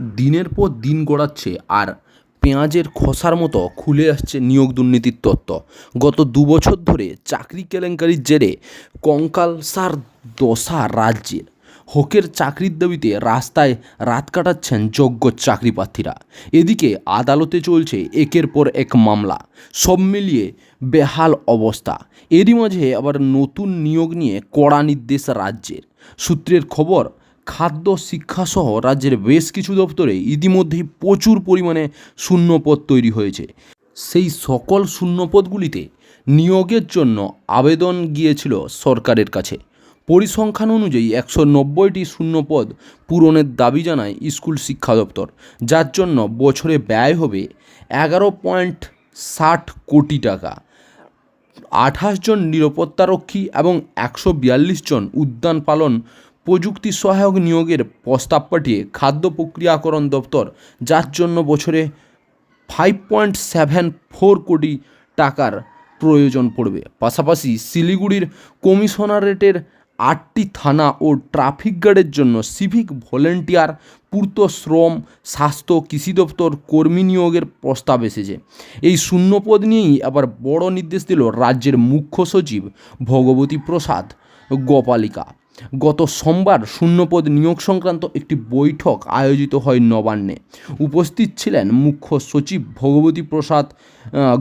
দিনের পর দিন গড়াচ্ছে আর পেঁয়াজের খোসার মতো খুলে আসছে নিয়োগ দুর্নীতির তত্ত্ব। গত দু বছর ধরে চাকরি কেলেঙ্কারির জেরে কঙ্কালসার দশা রাজ্যের হকের চাকরির দাবিতে রাস্তায় রাত কাটাচ্ছেন যোগ্য চাকরি প্রার্থীরা। এদিকে আদালতে চলছে একের পর এক মামলা। সব মিলিয়ে বেহাল অবস্থা। এরই মাঝে আবার নতুন নিয়োগ নিয়ে কড়া নির্দেশ রাজ্যের। সূত্রের খবর খাদ্য, শিক্ষাসহ রাজ্যের বেশ কিছু দপ্তরে ইতিমধ্যেই প্রচুর পরিমাণে শূন্যপদ তৈরি হয়েছে। সেই সকল শূন্যপদগুলিতে নিয়োগের জন্য আবেদন গিয়েছিল সরকারের কাছে। পরিসংখ্যান অনুযায়ী একশো নব্বইটি শূন্যপদ পূরণের দাবি জানায় স্কুল শিক্ষা দপ্তর, যার জন্য বছরে ব্যয় হবে এগারো পয়েন্ট ষাট কোটি টাকা। আঠাশ জন নিরাপত্তারক্ষী এবং একশো বিয়াল্লিশ জন উদ্যান পালন প্রযুক্তি সহায়ক নিয়োগের প্রস্তাব পাঠিয়ে খাদ্য প্রক্রিয়াকরণ দপ্তর, যার জন্য বছরে ফাইভ পয়েন্ট সেভেন ফোর কোটি টাকার প্রয়োজন পড়বে। পাশাপাশি শিলিগুড়ির কমিশনারেটের আটটি থানা ও ট্রাফিক গার্ডের জন্য সিভিক ভলেন্টিয়ার পূর্ত শ্রম, স্বাস্থ্য, কৃষি দপ্তর কর্মী নিয়োগের প্রস্তাব এসেছে। এই শূন্যপদ নিয়েই আবার বড় নির্দেশ দিল রাজ্যের মুখ্য সচিব ভগবতী প্রসাদ গোপালিকা। গত সোমবার শূন্যপদ নিয়োগ সংক্রান্ত একটি বৈঠক আয়োজিত হয় নবান্নে। উপস্থিত ছিলেন মুখ্য সচিব ভগবতী প্রসাদ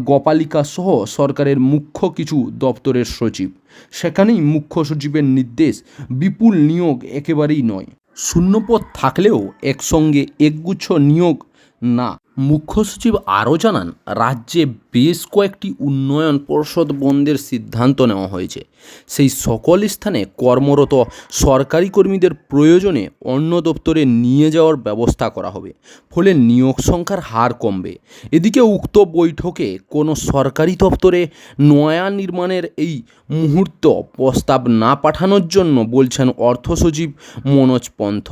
গোপালিকা সহ সরকারের মুখ্য কিছু দপ্তরের সচিব। সেখানেই মুখ্য সচিবের নির্দেশ, বিপুল নিয়োগ একেবারেই নয়। শূন্যপদ থাকলেও একসঙ্গে একগুচ্ছ নিয়োগ না। মুখ্য সচিব আরও জানান, রাজ্যে বেশ কয়েকটি উন্নয়ন পর্ষদ বন্ধের সিদ্ধান্ত নেওয়া হয়েছে। সেই সকল স্থানে কর্মরত সরকারি কর্মীদের প্রয়োজনে অন্য দপ্তরে নিয়ে যাওয়ার ব্যবস্থা করা হবে, ফলে নিয়োগ সংখ্যার হার কমবে। এদিকে উক্ত বৈঠকে কোনো সরকারি দপ্তরে নয়া নির্মাণের এই মুহূর্ত প্রস্তাব না পাঠানোর জন্য বলছেন অর্থ সচিব মনোজ পন্থ।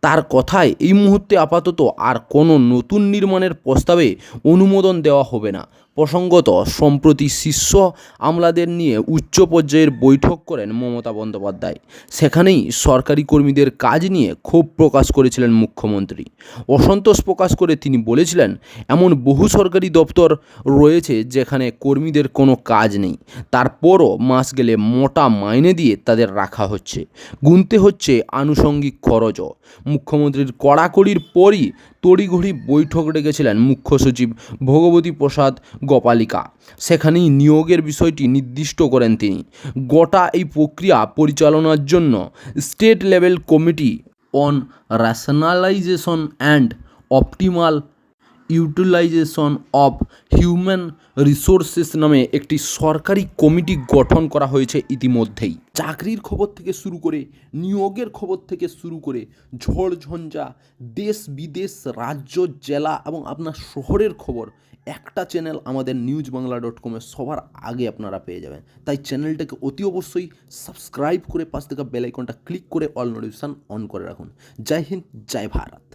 তার কথায় এই মুহূর্তে আপাতত আর কোনো নতুন নির্মাণের প্রস্তাবে অনুমোদন দেওয়া হবে না। প্রসঙ্গত, সম্প্রতি শীর্ষ আমলাদের নিয়ে উচ্চ পর্যায়ের বৈঠক করেন মমতা বন্দ্যোপাধ্যায়। সেখানেই সরকারি কর্মীদের কাজ নিয়ে ক্ষোভ প্রকাশ করেছিলেন মুখ্যমন্ত্রী। অসন্তোষ প্রকাশ করে তিনি বলেছিলেন, এমন বহু সরকারি দপ্তর রয়েছে যেখানে কর্মীদের কোনো কাজ নেই। তারপরও মাস গেলে মোটা মাইনে দিয়ে তাদের রাখা হচ্ছে। গুনতে হচ্ছে আনুষঙ্গিক খরচও। মুখ্যমন্ত্রীর কড়াকড়ির পরই তড়িঘড়ি বৈঠক ডেকেছিলেন মুখ্য সচিব ভগবতী প্রসাদ গোপালিকা। সেখানেই নিয়োগের বিষয়টি নির্দিষ্ট করেন তিনি। গোটা এই প্রক্রিয়া পরিচালনার জন্য state level committee on rationalisation and optimal utilisation of human resources নামে একটি সরকারি কমিটি গঠন করা হয়েছে ইতিমধ্যেই। চাকরির খবর থেকে শুরু করে, নিয়োগের খবর থেকে শুরু করে ঝড় ঝঞ্ঝা দেশ বিদেশ, রাজ্য, জেলা এবং আপনার শহরের খবর একটা চ্যানেল আমাদের নিউজ বাংলা ডট কমে সবার আগে আপনারা পেয়ে যাবেন। তাই চ্যানেলটাকে অতি অবশ্যই সাবস্ক্রাইব করে পাশ থেকে বেলাইকনটা ক্লিক করে অল নোটিফিকেশান অন করে রাখুন। জয় হিন্দ, জয় ভারত।